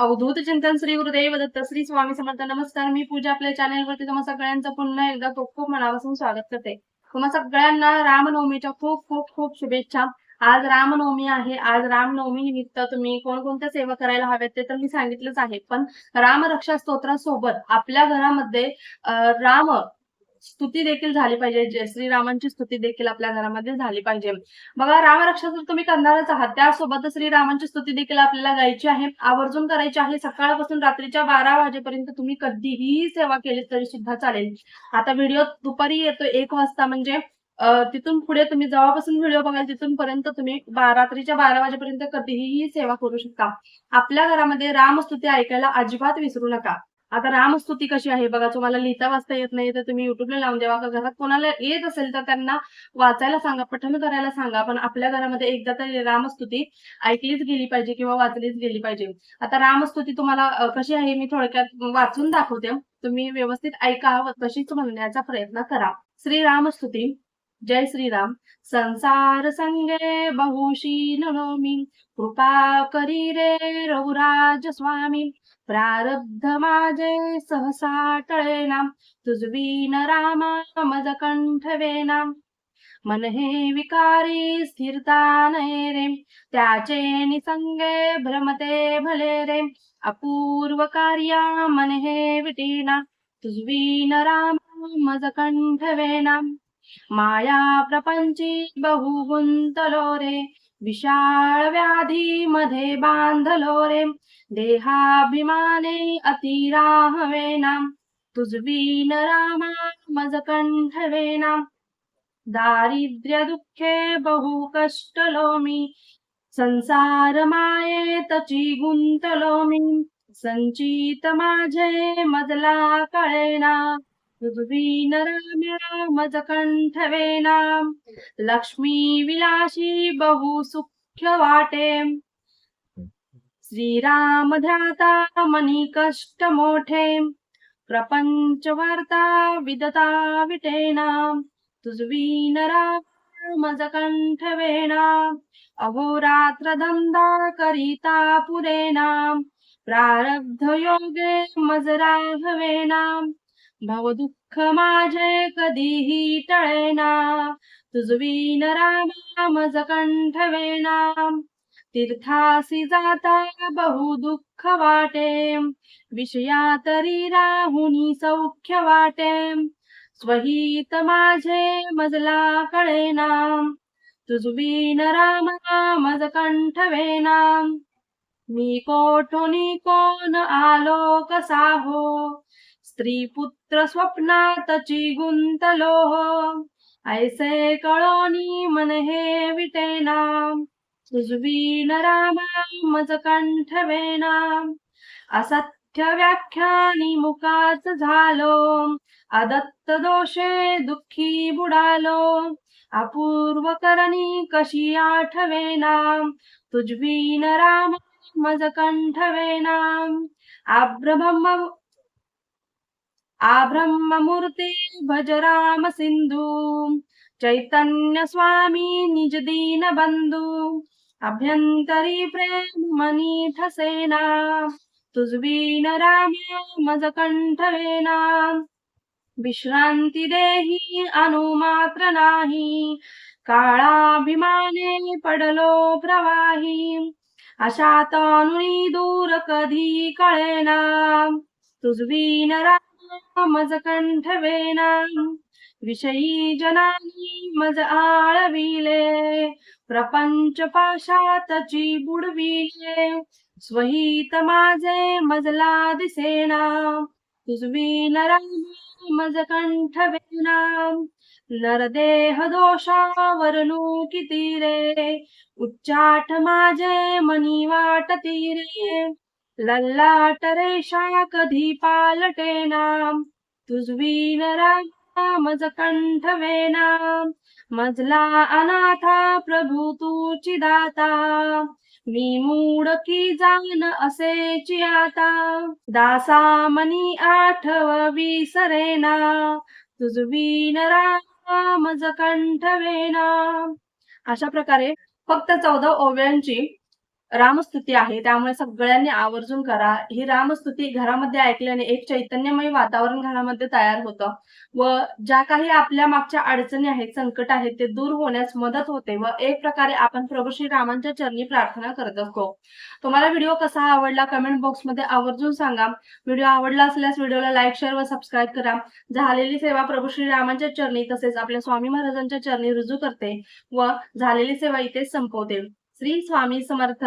अवधूत चिंतन श्री गुरुदेव दत्त श्री स्वामी समर्थ नमस्कार. मी पूजा आपल्या चॅनलवरती तुम्हा सगळ्यांचं पुन्हा एकदा खूप खूप मनापासून स्वागत करते. तुम्हा सगळ्यांना रामनवमीच्या खूप खूप खूप शुभेच्छा. आज रामनवमी आहे. आज रामनवमी निमित्त तुम्ही कोणकोणत्या सेवा करायला हव्यात ते तर मी सांगितलंच आहे. पण रामरक्षा स्तोत्रासोबत आपल्या घरामध्ये राम स्तुती देखील झाली पाहिजे. जय श्रीरामांची स्तुती देखील आपल्या घरामध्ये झाली पाहिजे. बघा रामरक्षा तर तुम्ही करणारच आहात त्यासोबतच श्रीरामांची स्तुती देखील आपल्याला गायची आहे. आवर्जून करायची आहे. सकाळपासून रात्रीच्या बारा वाजेपर्यंत तुम्ही कधीही सेवा केली तरी सुद्धा चालेल. आता व्हिडिओ दुपारी येतो एक वाजता. म्हणजे तिथून पुढे तुम्ही जेव्हापासून व्हिडिओ बघाल तिथून पर्यंत तुम्ही रात्रीच्या बारा वाजेपर्यंत कधीही सेवा करू शकता. आपल्या घरामध्ये रामस्तुती ऐकायला अजिबात विसरू नका. आता रामस्तुती कशी आहे? बघा तुम्हाला लिहिता वाचता येत नाही तर तुम्ही युट्यूबला लावून द्यावा का घरात कोणाला येत असेल तर त्यांना वाचायला सांगा पठण करायला सांगा. पण आपल्या घरामध्ये एकदा तरी रामस्तुती ऐकलीच गेली पाहिजे किंवा वाचलीच गेली पाहिजे. आता रामस्तुती तुम्हाला कशी आहे? मी थोडक्यात वाचून दाखवते. तुम्ही व्यवस्थित ऐका व तशीच म्हणण्याचा प्रयत्न करा. श्री रामस्तुती. जय श्रीराम संसार संगे बहुशी नमी. कृपा करी रे रघुराज स्वामी. प्रारब्ध माझे सहसा टळेना तुझवीन रामा मज कंठवेना मन हे विकारी स्थिरता नये रे. त्याचे निसंगे भ्रमते भले रे. अपूर्व कार्या मन हे विटीना. तुझवीन रामा मज कंठवेना माया प्रपंची बहु गुंतलो रे. विशाळ व्याधी मध्ये बांधलो रे. देहाभिमाने अतिराहवेना तुझवीन रामा मज कंठवेना दारिद्र्य दुःखे बहु कष्टलो मी. संसार मायेतची गुंतलो मी. संचित माझे मजला कळेना तुझवीन राम्या मज कंठवेना लक्ष्मी विलाशी बहु सुख्य वाटे श्रीराम ध्याता मनी कष्ट मोठे प्रपंच वार्ता विदता विटेना तुझवीन राम मज अहोरात्र धंदा करिता पुरेना प्रारब्ध योगे मज दुःख माझे कधीही टळेना. तुझवीन रामा मज कंठवेना तीर्थासी जाता बहु दुःख वाटे. विषया तरी राहुनी सौख्य वाटे. स्वहित माझे मजला कळेना. तुझवीन रामा मज कंठवेना मी कोठुनी कोण आलो कसा हो? स्त्री पुत्र स्वप्नातची गुंतलो ऐसे कळोनी मन हे विटेना तुझवीन रामा मज कंठवेना असत्य व्याख्यानी मुकाच झालो अदत्त दोषे दुःखी बुडालो अपूर्व करणी कशी आठवेना तुझवीन राम मज कंठवेना आब्रह्म आब्रह्ममूर्ती भज राम सिंधू। चैतन्य स्वामी निज दीन बंधू। अभ्यंतरी प्रेम मनी सेना। तुजबीन राम मज कंठवेना विश्रांती देही अनुमात्र नाही। काळाभिमाने पडलो प्रवाही। अशा तनुनी दूर कधी कळेना। तुझवीन राम मज कंठवेना विषयी जनानी मज आळविले प्रपंच पाशातची बुडविले स्वहित माझे मजला दिसेना तुझवी नरामी मज कंठवेना नरदेह दोषावरनु किती रे उच्चाट माझे मनी वाटती रे लल्लाट रेषा कधी पालटेना तुझवीन राम मज कंठवेना मजला अनाथा प्रभू तूची दाता. मी मूड की जाण असेची आता. दासा मनी आठव विसरेना तुझवीन राम मज कंठवेना अशा प्रकारे फक्त चौदा ओव्यांची रामस्तुती आहे. त्यामुळे सगळ्यांनी आवर्जून करा. ही रामस्तुती घरामध्ये ऐकल्याने एक चैतन्यमय वातावरण घरामध्ये तयार होतं व ज्या काही आपल्या मागच्या अडचणी आहेत संकट आहेत ते दूर होण्यास मदत होते व एक प्रकारे आपण प्रभू श्री रामांच्या चरणी प्रार्थना करत असतो. तुम्हाला व्हिडिओ कसा आवडला कमेंट बॉक्समध्ये आवर्जून सांगा. व्हिडिओ आवडला असल्यास व्हिडिओला लाईक शेअर व सबस्क्राईब करा. झालेली सेवा प्रभू श्री रामांच्या चरणी तसेच आपल्या स्वामी महाराजांच्या चरणी रुजू करते व झालेली सेवा इथेच संपवते. श्री स्वामी समर्थ.